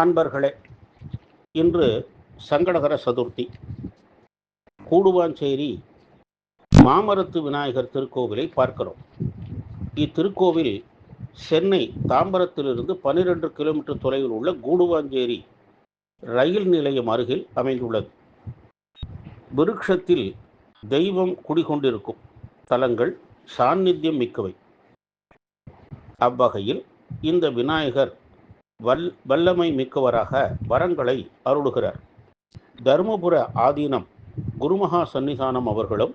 அன்பர்களே இன்று சங்கடகர சதுர்த்தி. கூடுவாஞ்சேரி மாமரத்து விநாயகர் திருக்கோவிலை பார்க்கிறோம். இத்திருக்கோவில் சென்னை தாம்பரத்திலிருந்து பனிரெண்டு கிலோமீட்டர் தொலைவில் உள்ள கூடுவாஞ்சேரி ரயில் நிலையம் அருகில் அமைந்துள்ளது. விருட்சத்தில் தெய்வம் குடிகொண்டிருக்கும் தலங்கள் சாநித்தியம் மிக்கவை. அவ்வகையில் இந்த விநாயகர் வல் வல்லமை மிக்கவராக வரங்களை அருளுகிறார். தருமபுர ஆதீனம் குருமகா சன்னிதானம் அவர்களும்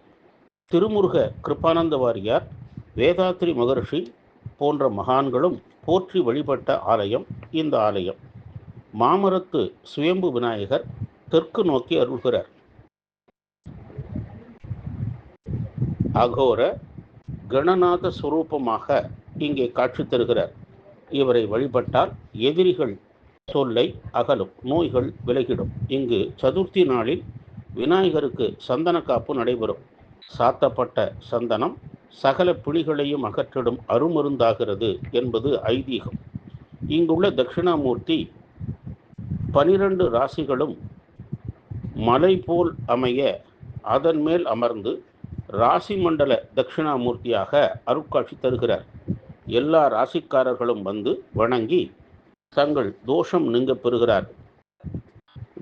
திருமுருக கிருப்பானந்த வாரியார் வேதாத்ரி மகர்ஷி போன்ற மகான்களும் போற்றி வழிபட்ட ஆலயம் இந்த ஆலயம். மாமரத்து சுயம்பு விநாயகர் தெற்கு நோக்கி அருள்கிறார். அகோர கணநாத சுரூபமாக இங்கே காட்சி தருகிறார். இவரை வழிபட்டால் எதிரிகள் தொல்லை அகலும் நோய்கள் விலகிடும். இங்கு சதுர்த்தி நாளில் விநாயகருக்கு சந்தன காப்பு நடைபெறும். சாத்தப்பட்ட சந்தனம் சகல பிணிகளையும் அகற்றிடும் அருமருந்தாகிறது என்பது ஐதீகம். இங்குள்ள தட்சிணாமூர்த்தி பனிரெண்டு ராசிகளும் மலை போல் அமைய அதன் மேல் அமர்ந்து ராசி மண்டல தட்சிணாமூர்த்தியாக அருட்காட்சி தருகிறார். எல்லா ராசிக்காரர்களும் வந்து வணங்கி தங்கள் தோஷம் நீங்க பெறுகிறார்.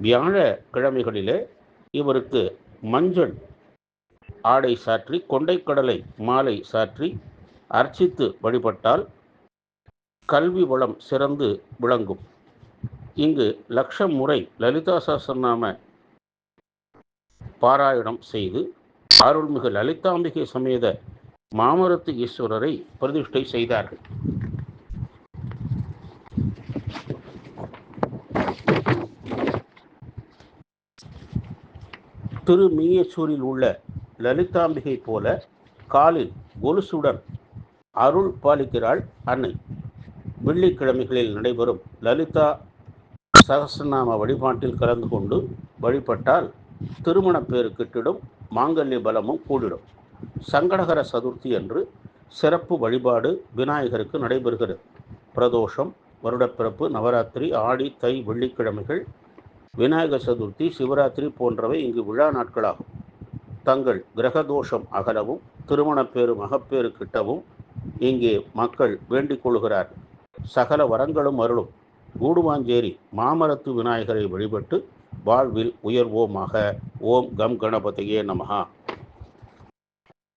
வியாழ கிழமைகளிலே இவருக்கு மஞ்சள் ஆடை சாற்றி கொண்டைக்கடலை மாலை சாற்றி அர்ச்சித்து வழிபட்டால் கல்வி வளம் சிறந்து விளங்கும். இங்கு லட்சம் முறை லலிதா சாஸ்திரநாம பாராயணம் செய்து அருள்மிகு லலிதாம்பிகை சமேத மாமரத்து ஈஸ்வரரை பிரதிஷ்டை செய்தார்கள். திருமீயச்சூரில் உள்ள லலிதாம்பிகை போல காலில் கொலுசுடன் அருள் பாலிக்கிறாள் அன்னை. வெள்ளிக்கிழமைகளில் நடைபெறும் லலிதா சகசநாம வழிபாட்டில் கலந்து கொண்டு வழிபட்டால் திருமண பேரு கிட்டிடும் மாங்கல்ய பலமும் கூடிடும். சங்கடகர சதுர்த்தி அன்று சிறப்பு வழிபாடு விநாயகருக்கு நடைபெறுகிறது. பிரதோஷம் வருடப்பிறப்பு நவராத்திரி ஆடி தை வெள்ளிக்கிழமைகள் விநாயகர் சதுர்த்தி சிவராத்திரி போன்றவை இங்கு விழா நாட்களாகும். தங்கள் கிரகதோஷம் அகலவும் திருமணப்பேறு மகப்பேறு கிட்டவும் இங்கே மக்கள் வேண்டிக் கொள்கிறார். சகல வரங்களும் அருளும். கூடுவாஞ்சேரி மாமரத்து விநாயகரை வழிபட்டு வாழ்வில் உயர்வோமாக. ஓம் கம் கணபதியே நமகா